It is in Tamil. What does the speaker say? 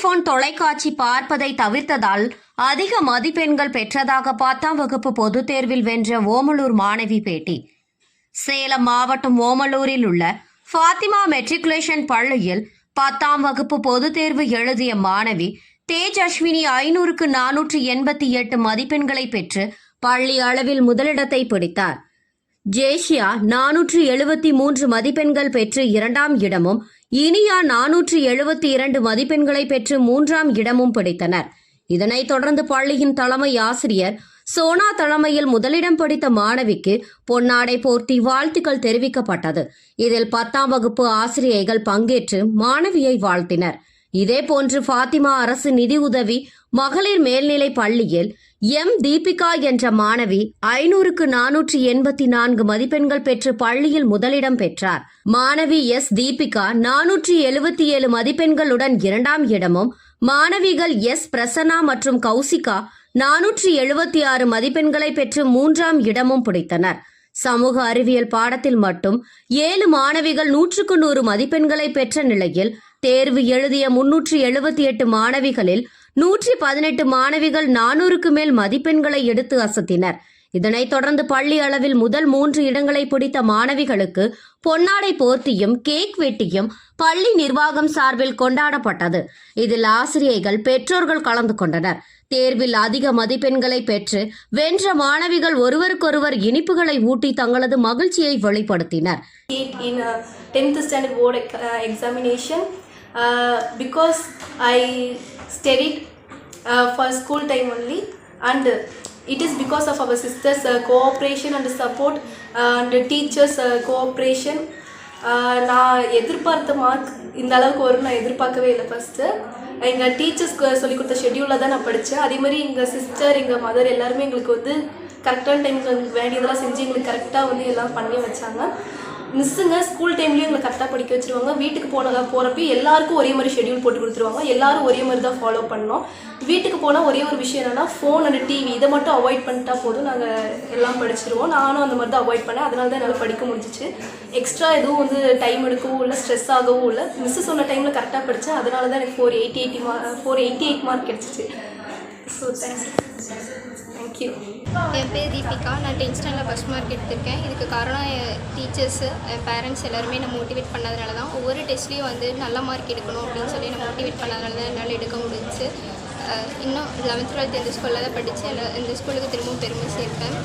தொலைக்காட்சி பார்ப்பதை தவிர்த்ததால் அதிக மதிப்பெண்கள் பெற்றதாக பத்தாம் வகுப்பு பொதுத் தேர்வில் வென்ற ஓமலூர் மாணவி பேட்டி. சேலம் மாவட்டம் ஓமலூரில் உள்ள ஃபாத்திமா மெட்ரிகுலேஷன் பள்ளியில் பத்தாம் வகுப்பு பொதுத் தேர்வு எழுதிய மாணவி தேஜ் அஸ்வினி ஐநூறுக்கு நானூற்று எண்பத்தி எட்டு மதிப்பெண்களை பெற்று பள்ளி அளவில் முதலிடத்தை பிடித்தார். ஜேஷியா நானூற்று எழுபத்தி மூன்று மதிப்பெண்கள் பெற்று இரண்டாம் இடமும் இனியா நானூற்று எழுபத்தி இரண்டு மதிப்பெண்களை பெற்று மூன்றாம் இடமும் பிடித்தனர். இதனைத் தொடர்ந்து பள்ளியின் தலைமை ஆசிரியர் சோனா தலைமையில் முதலிடம் பிடித்த மாணவிக்கு பொன்னாடை போர்த்தி வாழ்த்துக்கள் தெரிவிக்கப்பட்டது. இதில் பத்தாம் வகுப்பு ஆசிரியைகள் பங்கேற்று மாணவியை வாழ்த்தினர். இதேபோன்று ஃபாத்திமா அரசு நிதி உதவி மகளிர் மேல்நிலை பள்ளியில் எம். தீபிகா என்ற மாணவி ஐநூறுக்கு நானூற்றி எண்பத்தி நான்கு மதிப்பெண்கள் பெற்று பள்ளியில் முதலிடம் பெற்றார். மாணவி எஸ். தீபிகா நானூற்றி எழுபத்தி ஏழு மதிப்பெண்களுடன் இரண்டாம் இடமும் மாணவிகள் எஸ். பிரசன்னா மற்றும் கௌசிகா நானூற்றி எழுபத்தி ஆறு மதிப்பெண்களை பெற்று மூன்றாம் இடமும் பிடித்தனர். சமூக அறிவியல் பாடத்தில் மட்டும் ஏழு மாணவிகள் நூற்றுக்கு நூறு மதிப்பெண்களை பெற்ற நிலையில் தேர்வு எழுதிய முன்னூற்றி எழுபத்தி எட்டு மாணவிகளில் நூற்றி பதினெட்டு மாணவிகள் நானூறுக்கு மேல் மதிப்பெண்களை எடுத்து அசத்தினர். இதனைத் தொடர்ந்து பள்ளி அளவில் முதல் மூன்று இடங்களை பிடித்த மாணவிகளுக்கு பொன்னாடை போர்த்தியும் கேக் வெட்டியும் பள்ளி நிர்வாகம் சார்பில் கொண்டாடப்பட்டது. இதில் ஆசிரியைகள் பெற்றோர்கள் கலந்து கொண்டனர். தேர்வில் அதிக மதிப்பெண்களை பெற்று வென்ற மாணவிகள் ஒருவருக்கொருவர் இனிப்புகளை ஊட்டி தங்களது மகிழ்ச்சியை வெளிப்படுத்தினர் it in a 10th standard board ex- uh, examination uh, because I studied uh, for school time only and it is because of our sisters uh, cooperation and support uh, and teachers uh, cooperation uh, நான் எதிர்பார்த்த மார்க் இந்த அளவுக்கு வரும் நான் எதிர்பார்க்கவே இல்லை ஃபஸ்ட்டு எங்கள் டீச்சர்ஸ்க்கு சொல்லி கொடுத்த ஷெட்யூலில் தான் நான் படித்தேன் அதே மாதிரி எங்கள் சிஸ்டர் எங்கள் மதர் எல்லாருமே எங்களுக்கு வந்து கரெக்டான டைமுக்கு எங்களுக்கு வேண்டியதெல்லாம் செஞ்சு எங்களுக்கு கரெக்டாக வந்து எல்லாம் பண்ணி வச்சாங்க. மிஸ்ஸுங்க ஸ்கூல் டைம்லேயும் எங்களை கரெக்டாக படிக்க வச்சுருவாங்க. வீட்டுக்கு போன போகிறப்ப எல்லாருக்கும் ஒரே மாதிரி ஷெட்யூல் போட்டு கொடுத்துருவாங்க. எல்லாரும் ஒரே மாதிரி தான் ஃபாலோ பண்ணோம். வீட்டுக்கு போனால் ஒரே ஒரு விஷயம் என்னென்னா ஃபோன் அண்ட் டிவி இதை மட்டும் அவாய்ட் பண்ணிட்டா போதும். நாங்கள் எல்லாம் படிச்சிருவோம். நானும் அந்த மாதிரி தான் அவாய்ட் பண்ணேன். அதனால தான் என்னால் படிக்க முடிஞ்சிச்சு. எக்ஸ்ட்ரா எதுவும் வந்து டைம் எடுக்கவும் இல்லை ஸ்ட்ரெஸ் ஆகவும் இல்லை. மிஸ்ஸு சொன்ன டைமில் கரெக்டாக படித்தேன் அதனால தான் எனக்கு four eighty eighty mark four eighty eight mark கிடச்சிச்சு. ஸோ தேங்க்ஸ் தேங்க்யூ என் பேர் தீபிகா. நான் டென்த் ஸ்டாண்டர்ட் ஃபஸ்ட் மார்க் எடுத்திருக்கேன். இதுக்கு காரணம் என் டீச்சர்ஸு என் பேரண்ட்ஸ் எல்லாருமே நான் மோட்டிவேட் பண்ணதுனால தான் ஒவ்வொரு டெஸ்ட்லேயும் வந்து நல்ல மார்க் எடுக்கணும் அப்படின்னு சொல்லி என்னை மோட்டிவேட் பண்ணதுனால தான் என்னால் எடுக்க முடிஞ்சுச்சு. இன்னும் லெவன்த் டுவெல்த் இந்த ஸ்கூலில் தான் படித்து இந்த ஸ்கூலுக்கு திரும்பவும் பெருமை சேர்ப்பேன்.